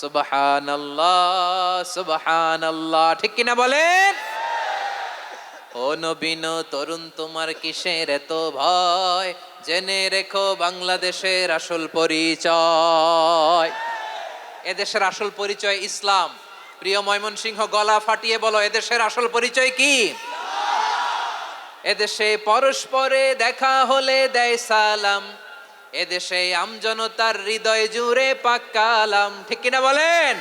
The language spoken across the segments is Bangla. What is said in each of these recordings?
সুবহান আল্লাহ ঠিক কিনা বলেন? ও নবীন, তরুণ, তোমার কিসের এত ভয়? জেনে রেখো বাংলাদেশের আসল পরিচয়। এদেশের আসল পরিচয় ইসলাম। প্রিয় ময়মনসিংহ, গলা ফাটিয়ে বলো, এদেশের আসল পরিচয় কি? এদেশে পরস্পরে দেখা হলে দেয় সালাম। এদেশে আমজনতার হৃদয় জুড়ে পাক্কালাম ঠিক কিনা বলেন?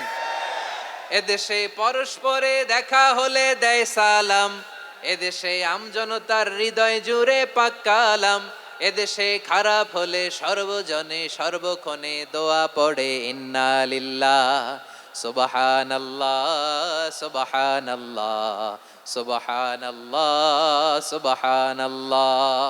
এদেশে পরস্পরে দেখা হলে দেয় সালাম। এদেশে আমজনতার হৃদয় জুড়ে পাক্কালাম এদেশে খারাপ হলে সর্বজনে সর্বক্ষণে দোয়া পড়ে, ইন্না লিল্লাহ সুবাহান আল্লাহ সুবাহান আল্লাহ সুবাহান আল্লাহ সুবাহান আল্লাহ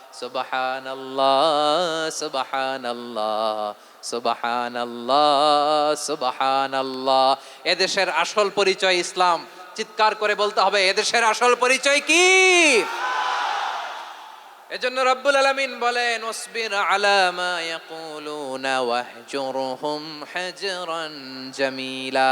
সুবাহান আল্লাহ সুবাহান আল্লাহ সুবাহান আল্লাহ এদেশের আসল পরিচয় ইসলাম। চিৎকার করে বলতে হবে, এদেশের আসল পরিচয় কি? এজন্য রব্বুল আলামিন বলেন ওসবির আলা মা ইয়াকুলুনা জামিলা।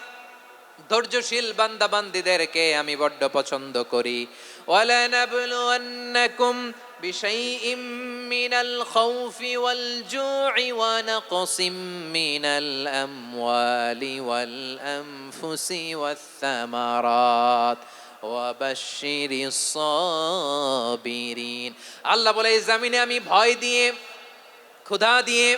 ধৈর্যশীল বান্দাবান্দিদেরকে আমি বড্ড পছন্দ করি। ওয়ালানাবলুন্নাকুম بشيء من الخوف والجوع ونقص من الأموال والأنفس والثمرات وبشر الصابرين আল্লাহ বলে, এই জামিনে আমি ভয় দিয়ে, ক্ষুধা দিয়ে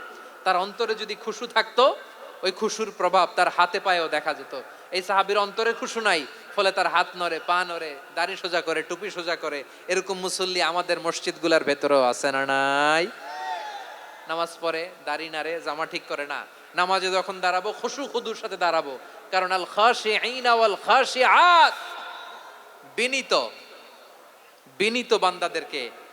তার অন্তরে যদি খুশু থাকতো, ওই খুশুর প্রভাব তার হাতে পায়েও দেখা যেত। এই সাহাবীর অন্তরে খুশু নাই, ফলে তার হাত নড়ে, পা নড়ে, দাড়ি সোজা করে, টুপি সোজা করে, এরকম মুসল্লি আমাদের মসজিদগুলোর ভেতরেও আছে না নাই? নামাজ পড়ে, দাড়ি নাড়ে, জামা ঠিক করে না। নামাজে যখন দাঁড়াবো, খুশু খুদুর সাথে দাঁড়াবো। কারণ আল খাশিঈনা ওয়াল খাশিআত বিনীত বিনীত বান্দাদেরকে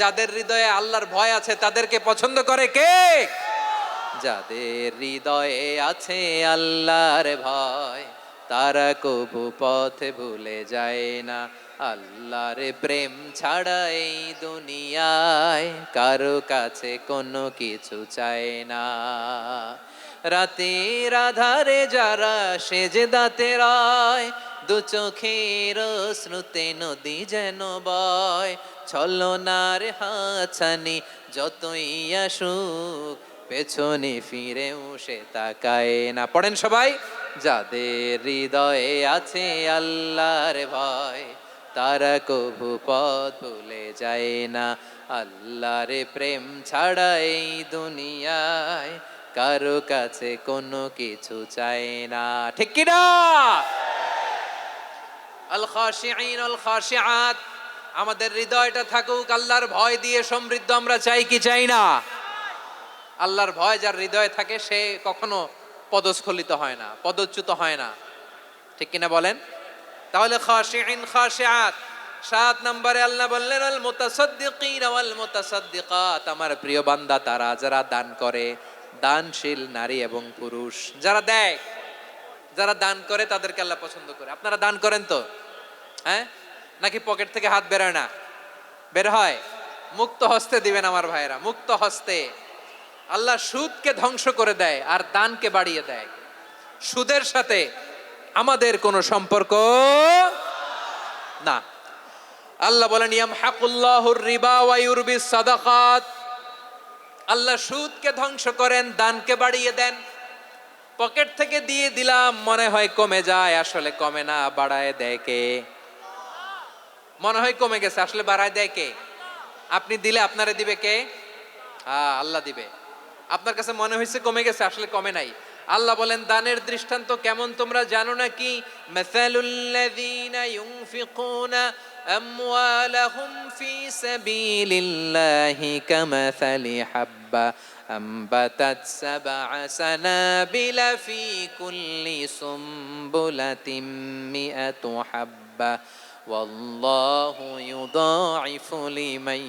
যাদের হৃদয়ে আল্লাহর ভয় আছে, তাদেরকে পছন্দ করে কে? যাদের হৃদয়ে আছে আল্লাহর ভয়, তারা কবু পথে ভুলে যায় না। আল্লাহর প্রেম ছাড়া এই দুনিয়ায় কারও কাছে কোনো কিছু চায় না। রাতের আধারে যারা সেজে দাঁতে রায় দু চোখের শ্রুতে নদী যেন বয়, ছলনার হাছানি যতই আসুক, পেছনে ফিরেও সে তাকায় না। পড়েন সবাই, যাদের হৃদয়ে আছে আল্লাহর ভয়, তারা কভু পথ ভুলে যায় না। আল্লাহর প্রেম ছাড়া এই দুনিয়ায় কারও কাছে কোনো কিছু চায় না। ঠিক কিনা? আল আমাদের হৃদয়টা থাকুক, আল্লাহর ভয় দিয়ে সমৃদ্ধ আমরা চাই কি চাই না? আল্লাহর ভয় যার হৃদয়ে থাকে, সে কখনো পদস্খলিত হয় না, পদচ্যুত হয় না। ঠিক কিনা বলেন? তাহলে সাত নম্বরে আল্লাহ বললেন আল মুতাসাদ্দিকিন ওয়াল মুতাসাদ্দিকাত আমার প্রিয় বান্দা, তারা যারা দান করে, দানশীল নারী এবং পুরুষ, যারা দেয় যারা দান করে তাদেরকে আল্লাহ পছন্দ করে। আপনারা দান করেন তো? হ্যাঁ? নাকি পকেট থেকে হাত বেরোয় না? বের হয়? মুক্ত হস্তে দিবেন আমার ভাইয়েরা, মুক্ত হস্তে। আল্লাহ সুদকে ধ্বংস করে দেয় আর দানকে বাড়িয়ে দেয়। সুদের সাথে আমাদের কোনো সম্পর্ক না। আল্লাহ বলেন ইয়াম হাকুল্লাহুর রিবা ওয়া ইউরবিস সাদাকাত। আল্লাহ সুদকে ধ্বংস করেন, দানকে বাড়িয়ে দেন। পকেট থেকে দিয়ে দিলাম, মনে হয় কমে যায়, আসলে কমে না, বাড়ায় দেয় কে? মনে হয় কমে গেছে, আসলে বাড়ায় দেয় কে? আপনি দিলে আপনারে দিবে কে? হ্যাঁ আল্লাহ দিবে। আপনার কাছে মনে হয়েছে কমে গেছে, আসলে কমে নাই। আল্লাহ বলেন, দানের দৃষ্টান্ত কেমন তোমরা জানো নাকি? মাসালুল্লাযীনা ইউনফিকুনা আমওয়ালাহুম ফি সাবিলিল্লাহি কামাসালি হাব্বা। أنبتت سبع سنابل في كل سنبلة مئة حبة والله يضاعف لمن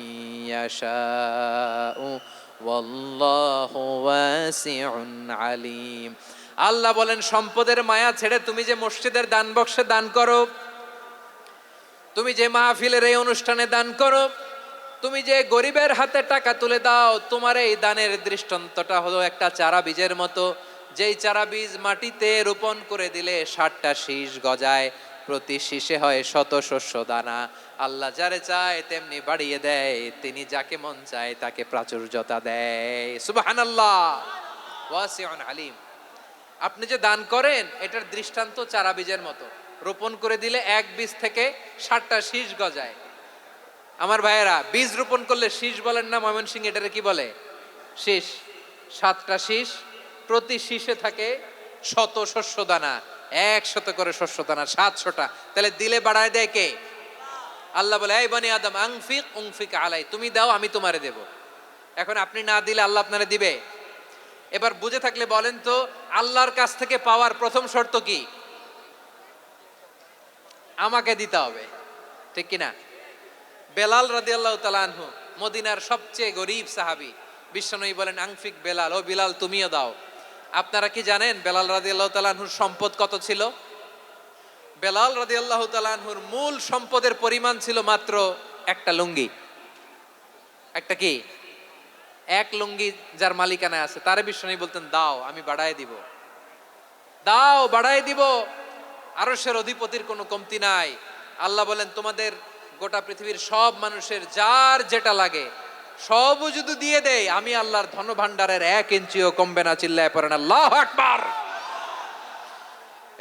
يشاء والله واسع عليم আল্লাহ বলেন সম্পদের মায়া ছেড়ে তুমি যে মসজিদের দান বক্সে দান করো তুমি যে মাহফিলের এই অনুষ্ঠানে দান করো তুমি যে গরিবের হাতে টাকা তুলে দাও, তোমার এই দানের দৃষ্টান্তটা হলো একটা চারা বীজের মতো। যেই চারা বীজ মাটিতে রোপণ করে দিলে ষাটটা শীষ গজায়, প্রতি শীষে হয় শত শস্য দানা। আল্লাহ যারে চায় তেমনি বাড়িয়ে দেয়, তিনি যাকে মন চায় তাকে প্রাচুর্যতা দেয়। সুবহানাল্লাহ। ওয়াসিউন আলিম। আপনি যে দান করেন, এটার দৃষ্টান্ত চারা বীজের মতো। রোপণ করে দিলে এক বীজ থেকে ষাটটা শীষ গজায়। আমার ভাইয়েরা, বীজ রোপণ করলে শীষ বলেন না ময়মনসিং এটারে কি বলে? শীষ। সাতটা শীষ, প্রতি শীষে থাকে শত শস্য দানা একশত করে শস্য দানা সাতশোটা। তাহলে দিলে বাড়ায় দেয় কে? আল্লাহ বলে, এই বনি আদম, আংফিক, উংফিক আলাই, তুমি দাও, আমি তোমারে দেব। এখন আপনি না দিলে আল্লাহ আপনারে দিবে? এবার বুঝে থাকলে বলেন তো, আল্লাহর কাছ থেকে পাওয়ার প্রথম শর্ত কি? আমাকে দিতে হবে। ঠিক কি বেলাল রাদিয়াল্লাহু তাআলাহু মদিনার সবচেয়ে গরিব সাহাবী। বিশ্বনবী বলেন, আংফিক বেলাল, ও বিলাল, তুমিও দাও। আপনারা কি জানেন বেলাল রাদিয়াল্লাহু তাআলাহুর সম্পদ কত ছিল? বেলাল রাদিয়াল্লাহু তাআলাহুর মূল সম্পদের পরিমাণ ছিল মাত্র একটা লুঙ্গি। একটা কি? এক লুঙ্গি যার মালিকানায় আছে। তারে বিশ্বনবী বলতেন, দাও, আমি বাড়ায় দিব। দাও, বাড়ায় দিব। আরশের অধিপতির কোনো কমতি নাই। আল্লাহ বলেন, তোমাদের গোটা পৃথিবীর সব মানুষের যার যেটা লাগে সবও যদি দিয়ে দেয়, আমি আল্লাহর ধন ভাণ্ডারের এক ইঞ্চিও কমবে না চিল্লায় পড়েন আল্লাহ আকবার!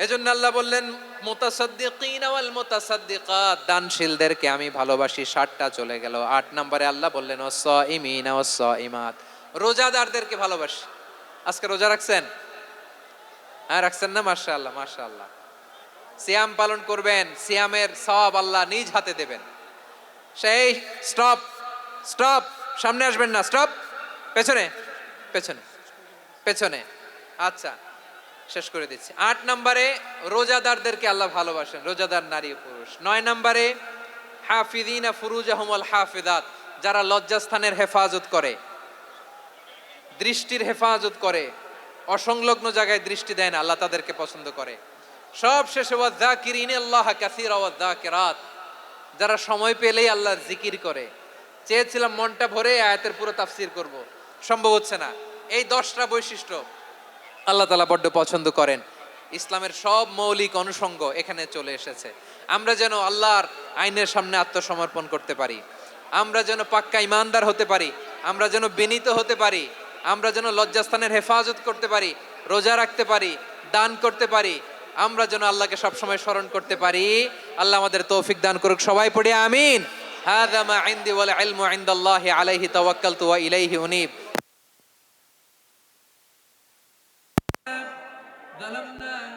এজন্য আল্লাহ বললেন, মুতাসাদ্দিকিন ওয়াল মুতাসাদ্দিকাত। দানশীলদেরকে আমি ভালোবাসি, ষাটটা চলে গেল। আট নম্বরে আল্লাহ বললেন ওয়াসাইমিন ওয়াসাইমাত রোজাদারদেরকে ভালোবাসি। আজকে রোজা রাখছেন? হ্যাঁ রাখছেন না? মাশাআল্লাহ মাশাআল্লাহ। সিয়াম পালন করবেন, সিয়ামের সব আল্লাহ নিজ হাতে দেবেন। সেই স্টপ স্টপ সামনে আসবেন না স্টপ পেছনে পেছনে পেছনে। আচ্ছা শেষ করে দিচ্ছি। আট নম্বরে রোজাদারদেরকে আল্লাহ ভালোবাসেন, রোজাদার নারী পুরুষ। নয় নম্বরে হাফিদিনা ফুরুজাহমল হাফিদাত যারা লজ্জাস্থানের হেফাজত করে, দৃষ্টির হেফাজত করে, অসংলগ্ন জায়গায় দৃষ্টি দেয় না, আল্লাহ তাদেরকে পছন্দ করে। সব শেষে আল্লাহ যারা সময় পেলেই আল্লাহর জিকির করে। চেয়েছিলাম মনটা ভরে আয়াতের পুরো তাফসির করব। সম্ভব হচ্ছে না। এই দশটা বৈশিষ্ট্য আল্লাহ তালা বড্ড পছন্দ করেন। ইসলামের সব মৌলিক অনুষঙ্গ এখানে চলে এসেছে। আমরা যেন আল্লাহর আইনের সামনে আত্মসমর্পণ করতে পারি। আমরা যেন পাক্কা ইমানদার হতে পারি। আমরা যেন বিনীত হতে পারি। আমরা যেন লজ্জাস্থানের হেফাজত করতে পারি। রোজা রাখতে পারি। দান করতে পারি। আমরা যেন আল্লাহকে সবসময় স্মরণ করতে পারি আল্লাহ আমাদের তৌফিক দান করুক সবাই পড়ি আমিন هذا ما عندي والعلم عند الله عليه توكلت وإليه أنيب ظلمنا